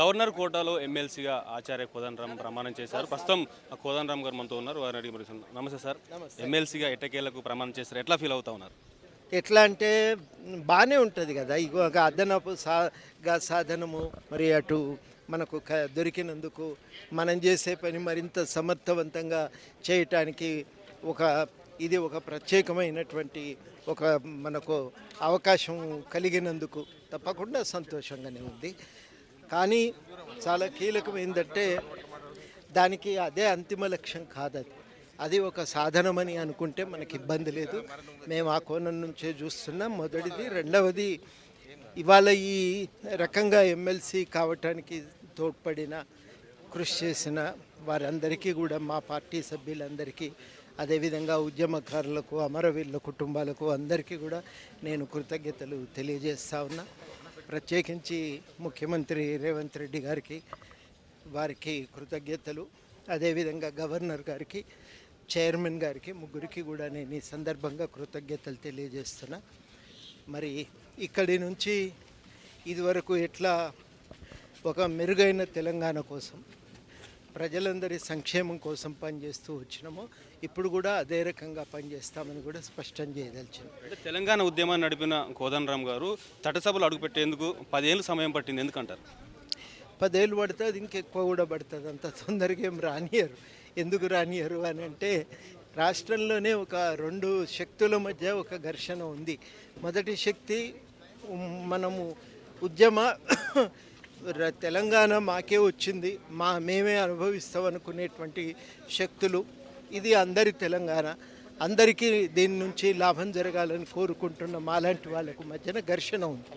Governor కోటాలో ఎమ్మెల్సీగా ఆచార్య కోదండరామ్ ప్రమాణం చేశారు. ప్రస్తుతం కోదండరామ్ గారు మనతో ఉన్నారు. వారిని అడిగి మరి నమస్తే సార్. ఎమ్మెల్సీగా ఎట్టకేలకు ప్రమాణం చేశారు. ఎట్లా ఫీల్ అవుతా ఉన్నారు? ఎట్లా అంటే బాగానే ఉంటుంది కదా. ఇగో ఒక అదనపు సా గా సాధనము మరి అటు మనకు క- దొరికినందుకు మనం చేసే పని మరింత సమర్థవంతంగా చేయటానికి ఒక ఇది ఒక ప్రత్యేకమైనటువంటి ఒక మనకు అవకాశం కలిగినందుకు తప్పకుండా సంతోషంగానే ఉంది. కానీ చాలా కీలకం ఏంటంటే దానికి అదే అంతిమ లక్ష్యం కాదది. అది ఒక సాధనమని అనుకుంటే మనకి ఇబ్బంది లేదు. మేము ఆ కోణం నుంచే చూస్తున్నాం. మొదటిది రెండవది ఇవాళ ఈ రకంగా ఎమ్మెల్సీ కావటానికి తోడ్పడిన కృషి చేసిన వారందరికీ కూడా మా పార్టీ సభ్యులందరికీ అదేవిధంగా ఉద్యమకారులకు అమరవీరుల కుటుంబాలకు అందరికీ కూడా నేను కృతజ్ఞతలు తెలియజేస్తా ఉన్నా. ప్రత్యేకించి ముఖ్యమంత్రి రేవంత్ రెడ్డి గారికి వారికి కృతజ్ఞతలు. అదేవిధంగా గవర్నర్ గారికి చైర్మన్ గారికి ముగ్గురికి కూడా నేను ఈ సందర్భంగా కృతజ్ఞతలు తెలియజేస్తున్నా. మరి ఇక్కడి నుంచి ఇదివరకు ఎట్లా ఒక మెరుగైన తెలంగాణ కోసం ప్రజలందరి సంక్షేమం కోసం పనిచేస్తూ వచ్చినామో. ఇప్పుడు కూడా అదే రకంగా పనిచేస్తామని కూడా స్పష్టం చేయదలిచాను. అంటే తెలంగాణ ఉద్యమాన్ని నడిపిన కోదండరామ్ గారు చట్టసభలు అడుగుపెట్టేందుకు పదేళ్ళు సమయం పట్టింది. ఎందుకంటారు? పదేళ్ళు పడుతుంది ఇంకెక్కువ కూడా పడుతుంది. అంత తొందరగా ఏం రానియరు. ఎందుకు రానియరు అని అంటే రాష్ట్రంలోనే ఒక రెండు శక్తుల మధ్య ఒక ఘర్షణ ఉంది. మొదటి శక్తి మనము ఉద్యమ తెలంగాణ మాకే వచ్చింది. మా మేమే అనుభవిస్తాం అనుకునేటువంటి శక్తులు. ఇది అందరి తెలంగాణ. అందరికీ దీని నుంచి లాభం జరగాలని కోరుకుంటున్న మాలాంటి వాళ్ళకు మధ్యన ఘర్షణ ఉంది.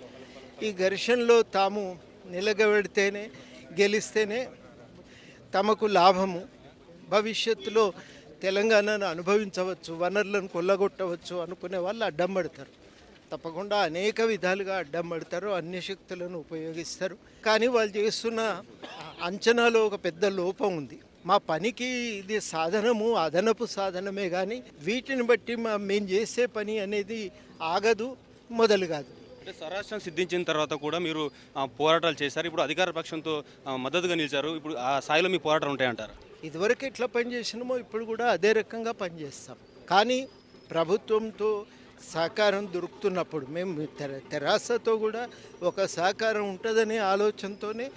ఈ ఘర్షణలో తాము నిలగబెడితేనే గెలిస్తేనే తమకు లాభము. భవిష్యత్తులో తెలంగాణను అనుభవించవచ్చు వనరులను కొల్లగొట్టవచ్చు అనుకునే వాళ్ళు అడ్డం పడతారు. తప్పకుండా అనేక విధాలుగా అడ్డం పడతారు అన్ని శక్తులను ఉపయోగిస్తారు. కానీ వాళ్ళు చేస్తున్న అంచనాలో ఒక పెద్ద లోపం ఉంది. మా పనికి ఇది సాధనము అదనపు సాధనమే కానీ వీటిని బట్టి మా మేము చేసే పని అనేది ఆగదు మొదలు కాదు. అంటే స్వరాష్ట్రం సిద్ధించిన తర్వాత కూడా మీరు పోరాటాలు చేశారు. ఇప్పుడు అధికార పక్షంతో మద్దతుగా నిలిచారు. ఇప్పుడు ఆ స్థాయిలో మీ పోరాటాలు ఉంటాయంటారు. ఇదివరకు ఎట్లా పనిచేసినామో ఇప్పుడు కూడా అదే రకంగా పనిచేస్తాం కానీ ప్రభుత్వంతో సహకారం దొరుకుతున్నప్పుడు మేము తెర తెరాసతో కూడా ఒక సహకారం ఉంటుందనే ఆలోచనతోనే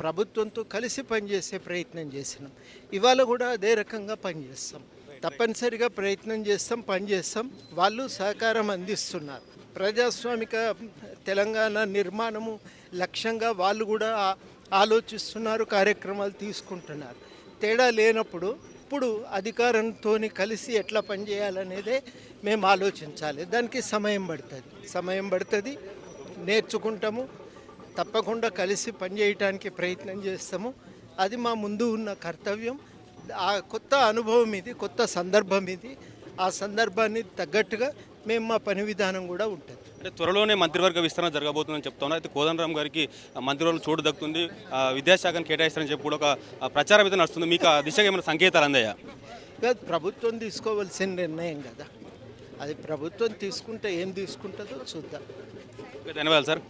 ప్రభుత్వంతో కలిసి పనిచేసే ప్రయత్నం చేసినాం. ఇవాళ కూడా అదే రకంగా పనిచేస్తాం. తప్పనిసరిగా ప్రయత్నం చేస్తాం పనిచేస్తాం. వాళ్ళు సహకారం అందిస్తున్నారు. ప్రజాస్వామిక తెలంగాణ నిర్మాణము లక్ష్యంగా వాళ్ళు కూడా ఆలోచిస్తున్నారు కార్యక్రమాలు తీసుకుంటున్నారు. తేడా లేనప్పుడు ఎప్పుడు అధికారంతో కలిసి ఎట్లా పనిచేయాలనేదే మేము ఆలోచించాలి. దానికి సమయం పడుతుంది. సమయం పడుతుంది. నేర్చుకుంటాము. తప్పకుండా కలిసి పనిచేయటానికి ప్రయత్నం చేస్తాము. అది మా ముందు ఉన్న కర్తవ్యం. ఆ కొత్త అనుభవం ఇది కొత్త సందర్భం ఇది. ఆ సందర్భాన్ని తగ్గట్టుగా మేము మా పని విధానం కూడా ఉంటుంది. అంటే త్వరలోనే మంత్రివర్గ విస్తరణ జరగబోతుందని చెప్తున్నారు. అయితే కోదండరామ్ గారికి మంత్రివర్గం చోటు దక్కుతుంది. విద్యాశాఖను కేటాయిస్తారని చెప్పి కూడా ఒక ప్రచారం అయితే నడుస్తుంది. మీకు ఆ దిశగా ఏమైనా సంకేతాలు అందాయా? ప్రభుత్వం తీసుకోవాల్సిన నిర్ణయం కదా. అది ప్రభుత్వం తీసుకుంటే ఏం తీసుకుంటుందో చూద్దాం. ధన్యవాదాలు సార్.